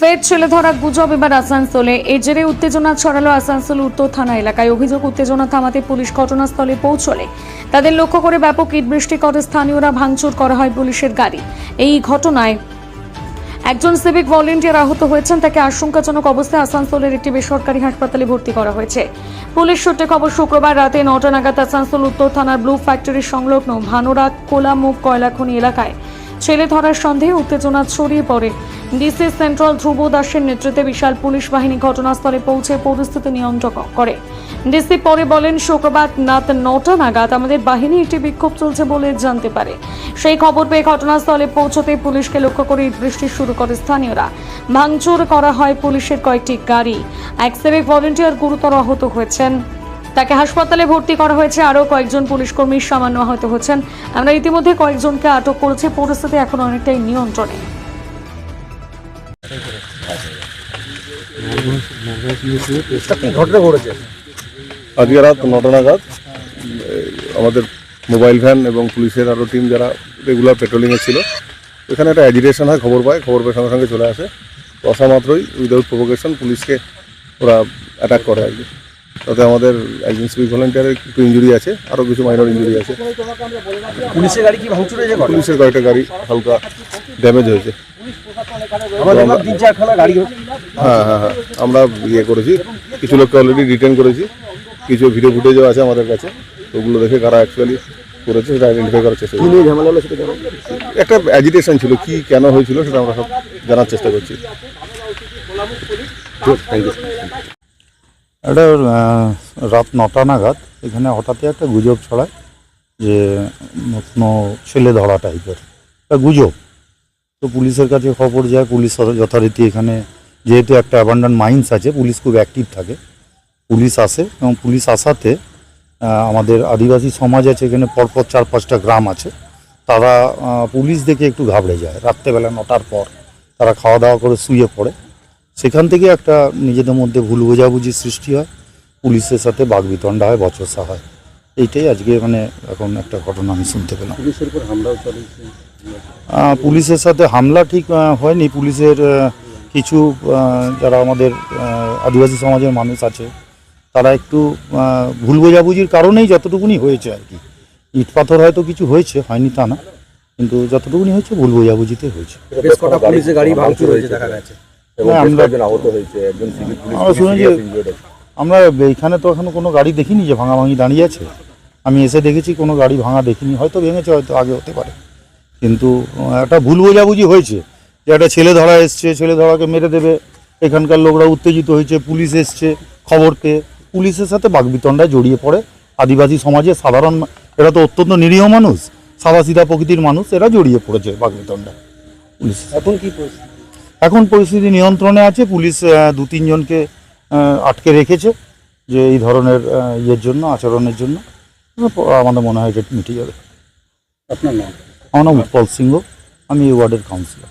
ফের ছেলে ধরা গুজব এবার আসানসোলে। এর জেরে উত্তেজনা ছড়ালো আসানসোল উত্তর থানা এলাকায়। অভিযোগ, উত্তেজনা থামাতে পুলিশ ঘটনাস্থলে পৌঁছলে। তাদের লক্ষ্য করে ব্যাপক ইট বৃষ্টি করে। স্থানীয়রা ভাঙচুর করা হয় পুলিশের গাড়ি। এই ঘটনায় একজন সিভিক ভলেন্টিয়ার আহত হয়েছেন। তাকে আশঙ্কাজনক অবস্থায় আসানসোলের একটি বেসরকারি হাসপাতালে ভর্তি করা হয়েছে। পুলিশ সূত্রে খবর, শুক্রবার রাতে নটা নাগাদ আসানসোল উত্তর থানার ব্লু ফ্যাক্টরির সংলগ্ন ভানোরা কোলামুখ, কয়লাখনি এলাকায় ছেলে ধরার সন্দেহে উত্তেজনা ছড়িয়ে পড়ে। ডিসি সেন্ট্রাল ধ্রুব দাসের নেতৃত্বে বিশাল পুলিশ বাহিনী ঘটনাস্থলে পৌঁছে পরিস্থিতি নিয়ন্ত্রণ করে। ডিসি পরে বলেন, শুক্রবার নাত নটা নাগাদ আমাদের বাহিনী একটি বিক্ষোভ চলছে বলে জানতে পারে। সেই খবর পেয়ে ঘটনাস্থলে পৌঁছতে পুলিশকে লক্ষ্য করে বৃষ্টি শুরু করে স্থানীয়রা। ভাঙচুর করা হয় পুলিশের কয়েকটি গাড়ি। এক সিভিক ভলেন্টিয়ার গুরুতর আহত হয়েছেন। তাকে হাসপাতালে ভর্তি করা হয়েছে। আরও কয়েকজন পুলিশ কর্মী সামান্য আহত হচ্ছেন। আমরা ইতিমধ্যে কয়েকজনকে আটক করেছি। পরিস্থিতি এখন অনেকটাই নিয়ন্ত্রণে। আজকে রাত নটা নাগাদ আমাদের মোবাইল ভ্যান এবং পুলিশের আরও টিম যারা রেগুলার পেট্রোলিংয়ে ছিল, এখানে একটা অ্যাজিটেশন হয়, খবর পায়, খবর পেয়ে সঙ্গে সঙ্গে চলে আসে। আসা মাত্রই উইদাউট প্রভোকেশন পুলিশকে ওরা অ্যাটাক করে আর কি। তাতে আমাদের একজন সিভিক ভলেন্টিয়ারের একটু ইঞ্জুরি আছে আরও কিছু মাইনর ইঞ্জুরি আছে। পুলিশের গাড়ি কি ভাঙচুর হয়েছে পুলিশের গাড়িটা গাড়ি হালকা ড্যামেজ হয়েছে। হ্যাঁ হ্যাঁ হ্যাঁ আমরা ইয়ে করেছি। কিছু লোককে অলরেডি রিটার্ন করেছি। কিছু ভিডিও ফুটেজও আছে আমাদের কাছে। ওগুলো দেখে কারা অ্যাকচুয়ালি করেছে সেটা আইডেন্টিফাই করার চেষ্টা করছি। ঝামেলা সেটা একটা অ্যাজিটেশন ছিল কি কেন হয়েছিল সেটা আমরা সব জানার চেষ্টা করছি। থ্যাংক ইউ এটা রাত নটা নাগাদ এখানে হঠাৎই একটা গুজব ছড়ায় যে কোনো ছেলে ধরা টাইপের। একটা গুজব। তো পুলিশের কাছে খবর যায়, পুলিশ যথারীতি এখানে যেহেতু একটা অ্যাবান্ডান মাইন্স আছে, পুলিশ খুব অ্যাক্টিভ থাকে। পুলিশ আসে এবং পুলিশ আসাতে আমাদের আদিবাসী সমাজ আছে, এখানে পরপর চার পাঁচটা গ্রাম আছে। তারা পুলিশ দেখে একটু ঘাবড়ে যায়। রাত্রেবেলা নটার পর তারা খাওয়া দাওয়া করে শুয়ে পড়ে। সেখান থেকে একটা নিজেদের মধ্যে ভুল বোঝাবুঝি সৃষ্টি হয়। পুলিশের সাথে বাগবিতণ্ডা হয় বচসা হয়। এইটাই আজকে মানে এখন একটা ঘটনা আমি শুনতে পেলাম। পুলিশের উপর হামলাও চলেছে। পুলিশের সাথে হামলা ঠিক হয়নি। পুলিশের কিছু যারা আমাদের আদিবাসী সমাজের মানুষ আছে তারা একটু ভুল বোঝাবুঝির কারণেই যতটুকুনি হয়েছে আর কি। ইট পাথর হয়তো কিছু হয়েছে হয়নি তা না। কিন্তু যতটুকুনি হয়েছে ভুল বোঝাবুঝিতে হয়েছে। গাড়ি ভাঙচুর হয়েছে দেখা গেছে। আমরা- পুলিশ আমরা এখানে তো এখনও কোনো গাড়ি দেখিনি যে ভাঙাভাঙি দাঁড়িয়ে আছে। আমি এসে দেখেছি কোনো গাড়ি ভাঙা দেখিনি হয়তো ভেঙেছে হয়তো আগে হতে পারে। কিন্তু একটা ভুল বোঝাবুঝি হয়েছে যে একটা ছেলে ধরা এসছে ছেলে ধরাকে মেরে দেবে। এখানকার লোকরা উত্তেজিত হয়েছে পুলিশ এসছে খবর পেয়ে পুলিশের সাথে বাগবিতণ্ডায় জড়িয়ে পড়ে। আদিবাসী সমাজে সাধারণ এরা তো অত্যন্ত নিরীহ মানুষ। সাদা সিধা প্রকৃতির মানুষ এরা জড়িয়ে পড়েছে বাগবিতণ্ডায়। পুলিশ এখন কি পরিস্থিতি? এখন পরিস্থিতি নিয়ন্ত্রণে আছে পুলিশ দু তিনজনকে আটকে রেখেছে যে এই ধরনের ইয়ের জন্য আচরণের জন্য। আমাদের মনে হয় এটা মিটে যাবে আপনার নাম? আমার নাম উৎপল সিংহ আমি এই ওয়ার্ডের কাউন্সিলর